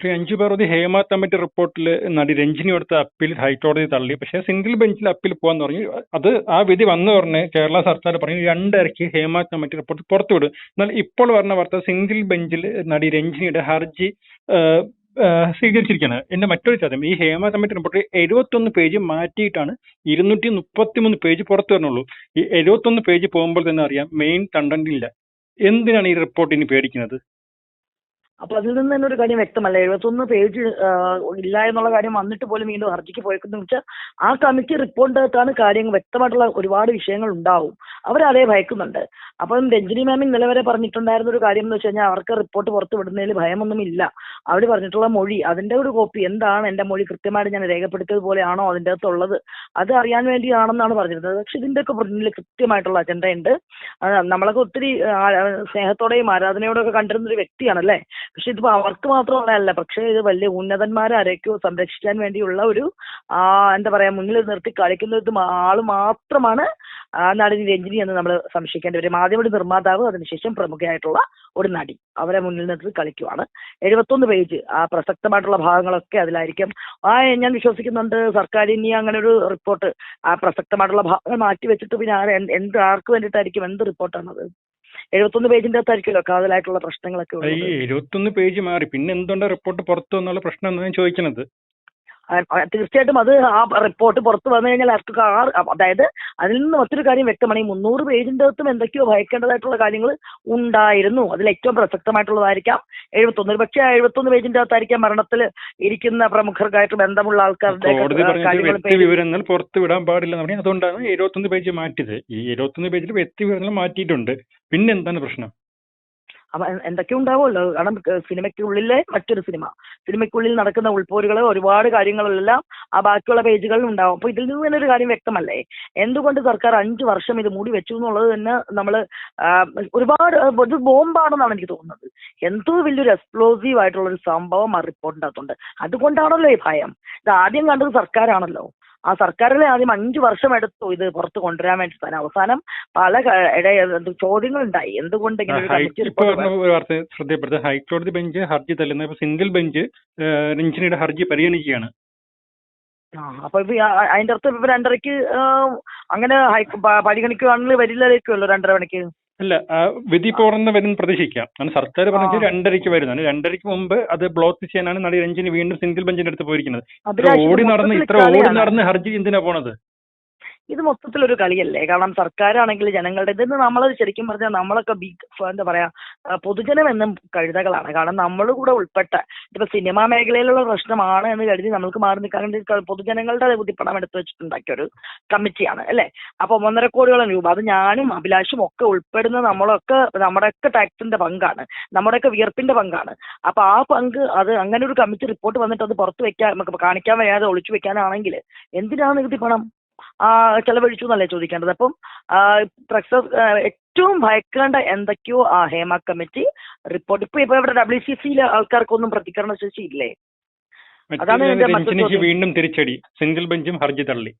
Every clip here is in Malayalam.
ശ്രീ അഞ്ചു പാർവതി ഹേമ കമ്മിറ്റി റിപ്പോർട്ടിൽ നടി രഞ്ജിനി കൊടുത്ത അപ്പീൽ ഹൈക്കോടതി തള്ളി. പക്ഷേ സിംഗിൾ ബെഞ്ചിൽ അപ്പീൽ പോകാന്ന് പറഞ്ഞു അത് ആ വിധി വന്ന ഉടനെ കേരള സർക്കാർ പറഞ്ഞു രണ്ടരയ്ക്ക് ഹേമ കമ്മിറ്റി റിപ്പോർട്ട് പുറത്തുവിടും എന്നാൽ ഇപ്പോൾ പറഞ്ഞ വാർത്ത സിംഗിൾ ബെഞ്ചിൽ നടി രഞ്ജിനിയുടെ ഹർജി സ്വീകരിച്ചിരിക്കുകയാണ്. എന്റെ മറ്റൊരു ചോദ്യം. ഈ ഹേമ കമ്മിറ്റി റിപ്പോർട്ട് എഴുപത്തൊന്ന് പേജ് മാറ്റിയിട്ടാണ് ഇരുന്നൂറ്റി മുപ്പത്തിമൂന്ന് പേജ് പുറത്തു വരണുള്ളൂ. ഈ എഴുപത്തൊന്ന് പേജ് പോകുമ്പോൾ തന്നെ അറിയാം മെയിൻ കണ്ടന്റ് ഇല്ല. എന്തിനാണ് ഈ റിപ്പോർട്ട് ഇനി പേടിക്കുന്നത്? അപ്പൊ അതിൽ നിന്ന് തന്നെ ഒരു കാര്യം വ്യക്തമല്ല. എഴുപത്തൊന്ന് പേജ് ഇല്ല എന്നുള്ള കാര്യം വന്നിട്ട് പോലും വീണ്ടും ഹർജിക്ക് പോയെന്ന് വെച്ചാൽ ആ കമ്മിറ്റി റിപ്പോർട്ടിനകത്താണ് കാര്യങ്ങൾ വ്യക്തമായിട്ടുള്ള ഒരുപാട് വിഷയങ്ങൾ ഉണ്ടാവും. അവരതേ ഭയക്കുന്നുണ്ട്. അപ്പം രഞ്ജിനി മാമി ഇന്നലെ വരെ പറഞ്ഞിട്ടുണ്ടായിരുന്ന ഒരു കാര്യം എന്ന് വെച്ച് കഴിഞ്ഞാൽ അവർക്ക് റിപ്പോർട്ട് പുറത്ത് വിടുന്നതിൽ ഭയമൊന്നും ഇല്ല. അവർ പറഞ്ഞിട്ടുള്ള മൊഴി അതിന്റെ ഒരു കോപ്പി എന്താണ് എന്റെ മൊഴി കൃത്യമായിട്ട് ഞാൻ രേഖപ്പെടുത്തിയത് പോലെയാണോ അതിന്റെ അകത്തുള്ളത്? അത് അറിയാൻ വേണ്ടിയാണെന്നാണ് പറഞ്ഞിരുന്നത്. പക്ഷെ ഇതിന്റെയൊക്കെ പിന്നിൽ കൃത്യമായിട്ടുള്ള അജണ്ട ഉണ്ട് നമ്മളൊക്കെ ഒത്തിരി സ്നേഹത്തോടെയും ആരാധനയോടെയൊക്കെ കണ്ടിരുന്ന ഒരു വ്യക്തിയാണല്ലേ? പക്ഷെ ഇതിപ്പോ അവർക്ക് മാത്രമുള്ളതല്ല. പക്ഷേ ഇത് വലിയ ഉന്നതന്മാരെ ഉന്നതന്മാരാരൊക്കെയോ സംരക്ഷിക്കാൻ വേണ്ടിയുള്ള ഒരു എന്താ പറയാ മുന്നിൽ നിർത്തി കളിക്കുന്ന ആൾ മാത്രമാണ് ആ നടിനി രഞ്ജിനി എന്ന് നമ്മൾ സംശയിക്കേണ്ടി വരും. ആദ്യം ഒരു നിർമ്മാതാവ് അതിനുശേഷം പ്രമുഖയായിട്ടുള്ള ഒരു നടി അവരെ മുന്നിൽ നിർത്തി കളിക്കുവാണ്. എഴുപത്തൊന്ന് പേജ് ആ പ്രസക്തമായിട്ടുള്ള ഭാഗങ്ങളൊക്കെ അതിലായിരിക്കും. ആ ഞാൻ വിശ്വസിക്കുന്നുണ്ട് സർക്കാർ ഇനി അങ്ങനെ ഒരു റിപ്പോർട്ട് ആ പ്രസക്തമായിട്ടുള്ള ഭാഗങ്ങൾ മാറ്റി വെച്ചിട്ട് പിന്നെ എന്ത് ആർക്ക് വേണ്ടിയിട്ടായിരിക്കും എന്ത് റിപ്പോർട്ടാണത്? എഴുപത്തൊന്ന് പേജിന്റെ അകത്തായിരിക്കുമല്ലോ കാതലായിട്ടുള്ള പ്രശ്നങ്ങളൊക്കെ ഈ എഴുപത്തൊന്ന് പേജ് മാറി. പിന്നെ എന്തുകൊണ്ട് റിപ്പോർട്ട് പുറത്തു വന്നുള്ള പ്രശ്നം എന്നാണ് ഞാൻ ചോദിക്കുന്നത് തീർച്ചയായിട്ടും അത് ആ റിപ്പോർട്ട് പുറത്തു വന്നു കഴിഞ്ഞാൽ അവർക്ക് അതായത് അതിൽ നിന്ന് മറ്റൊരു കാര്യം വ്യക്തമാണ്. ഈ മുന്നൂറ് പേജിന്റെ അകത്തും എന്തൊക്കെയോ ഭയക്കേണ്ടതായിട്ടുള്ള കാര്യങ്ങൾ ഉണ്ടായിരുന്നു. അതിൽ ഏറ്റവും പ്രസക്തമായിട്ടുള്ളതായിരിക്കാം. എഴുപത്തൊന്ന് പക്ഷേ ആ എഴുപത്തൊന്ന് പേജിന്റെ അകത്തായിരിക്കാം മരണത്തിൽ ഇരിക്കുന്ന പ്രമുഖർക്കായിട്ട് ബന്ധമുള്ള ആൾക്കാരുടെ വിവരങ്ങൾ പുറത്തു വിടാൻ പാടില്ല അതുകൊണ്ടാണ് എഴുപത്തൊന്ന് പേജ് മാറ്റിയത്. ഈ എഴുപത്തൊന്ന് പേജിൽ വ്യക്തി വിവരങ്ങൾ മാറ്റിയിട്ടുണ്ട്. പിന്നെ എന്താണ് പ്രശ്നം എന്തൊക്കെ ഉണ്ടാവുമല്ലോ കാരണം സിനിമയ്ക്കുള്ളിലെ മറ്റൊരു സിനിമ. സിനിമയ്ക്കുള്ളിൽ നടക്കുന്ന ഉൾപോരുകൾ ഒരുപാട് കാര്യങ്ങളെല്ലാം ആ ബാക്കിയുള്ള പേജുകളിൽ ഉണ്ടാവും. അപ്പൊ ഇതിൽ നിന്ന് തന്നെ ഒരു കാര്യം വ്യക്തമല്ലേ? എന്തുകൊണ്ട് സർക്കാർ അഞ്ചു വർഷം ഇത് മൂടി വെച്ചു എന്നുള്ളത് തന്നെ നമ്മൾ ഒരുപാട് ഒരു ബോംബാണെന്നാണ് എനിക്ക് തോന്നുന്നത്. എന്തോ വലിയൊരു എക്സ്പ്ലോസീവ് ആയിട്ടുള്ള ഒരു സംഭവം ആ റിപ്പോർട്ടിന്റെ അകത്തുണ്ട്. അതുകൊണ്ടാണല്ലോ ഈ ഭയം. ഇത് ആദ്യം കണ്ടത് സർക്കാരാണല്ലോ. ആ സർക്കാരിലെ ആദ്യം അഞ്ചു വർഷം എടുത്തു ഇത് പുറത്ത് കൊണ്ടുവരാൻ വേണ്ടി തന്നെ. അവസാനം പല ചോദ്യങ്ങൾ ഉണ്ടായി എന്തുകൊണ്ട് ശ്രദ്ധയപ്പെടുത്തുക ഹൈക്കോടതി ബെഞ്ച് ഹർജി തള്ളുന്ന സിംഗിൾ ബെഞ്ച് രഞ്ജിനിയുടെ ഹർജി പരിഗണിക്കുകയാണ്. ആ അപ്പൊ ഇപ്പൊ ഈ ആ- അതിന്റെ അർത്ഥം ഇപ്പൊ രണ്ടരയ്ക്ക് അങ്ങനെ പരിഗണിക്കുകയാണെങ്കിൽ വരില്ലായിരിക്കുമല്ലോ രണ്ടര മണിക്ക്? അല്ല വിധി പോർന്ന് വരും പ്രതീക്ഷിക്കാം. കാരണം സർക്കാർ പറഞ്ഞത്. രണ്ടരയ്ക്ക് വരുന്നതാണ് രണ്ടരയ്ക്ക് മുമ്പ് അത് ബ്ലോക്ക് ചെയ്യാനാണ് നടി രഞ്ജിനി വീണ്ടും സിംഗിൾ ബെഞ്ചിന്റെ അടുത്ത് പോയിരിക്കുന്നത്. ഇത്ര ഓടി നടന്ന് ഇത്ര ഓടി നടന്ന് ഹർജി എന്തിനാ പോണത്? ഇത് മൊത്തത്തിലൊരു കളിയല്ലേ? കാരണം സർക്കാരാണെങ്കിൽ ജനങ്ങളുടെ ഇതെന്ന് നമ്മൾ ശരിക്കും പറഞ്ഞാൽ നമ്മളൊക്കെ ബിഗ് എന്താ പറയാ പൊതുജനം എന്നും കഴുതകളാണ്. കാരണം നമ്മൾ കൂടെ ഉൾപ്പെട്ട ഇപ്പൊ സിനിമാ മേഖലയിലുള്ള പ്രശ്നമാണ് എന്ന് കരുതി നമ്മൾക്ക് മാറി നിൽക്കാൻ വേണ്ടി പൊതുജനങ്ങളുടെ ബുദ്ധിപ്പണം എടുത്തു വെച്ചിട്ടുണ്ടാക്കിയ ഒരു കമ്മിറ്റിയാണ് അല്ലേ? അപ്പൊ ഒന്നര കോടിയോളം രൂപ. അത് ഞാനും അഭിലാഷും ഒക്കെ ഉൾപ്പെടുന്ന നമ്മളൊക്കെ നമ്മുടെയൊക്കെ ടാക്സിന്റെ പങ്കാണ്. നമ്മുടെയൊക്കെ വിയർപ്പിന്റെ പങ്കാണ്. അപ്പൊ ആ പങ്ക് അത് അങ്ങനെ ഒരു കമ്മിറ്റി റിപ്പോർട്ട് വന്നിട്ട് അത് പുറത്ത് വെക്കാൻ നമുക്ക് കാണിക്കാൻ വയ്യാതെ ഒളിച്ചു വെക്കാനാണെങ്കിൽ എന്തിനാണ് നികുതി പണം ചെലവഴിച്ചു എന്നല്ലേ ചോദിക്കേണ്ടത്? അപ്പം ട്രക്സ് ഏറ്റവും ഭയക്കേണ്ട എന്തൊക്കെയോ ആ ഹേമ കമ്മിറ്റി റിപ്പോർട്ട് ഇപ്പൊ ഇപ്പൊ ഇവിടെ ഡബ്ല്യു സി സിയിലെ ആൾക്കാർക്കൊന്നും പ്രതികരണ ശേഷി ഇല്ലേ? അതാണ് വീണ്ടും തിരിച്ചടി. സിംഗിൾ ബെഞ്ചും ഹർജി തള്ളി.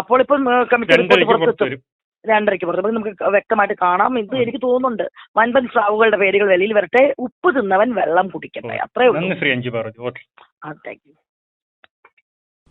അപ്പോൾ ഇപ്പം കമ്മിറ്റി റിപ്പോർട്ട് രണ്ടരയ്ക്ക് പുറത്ത് പുറത്തെത്തും രണ്ടരയ്ക്ക് പുറത്ത്. അപ്പൊ നമുക്ക് വ്യക്തമായിട്ട് കാണാം. ഇത് എനിക്ക് തോന്നുന്നുണ്ട്. വൻപൻ സ്രാവുകളുടെ പേരുകൾ വെളിയിൽ വരട്ടെ. ഉപ്പ് തിന്നവൻ വെള്ളം കുടിക്കട്ടെ. അത്രേ ഉള്ളൂ. Thank you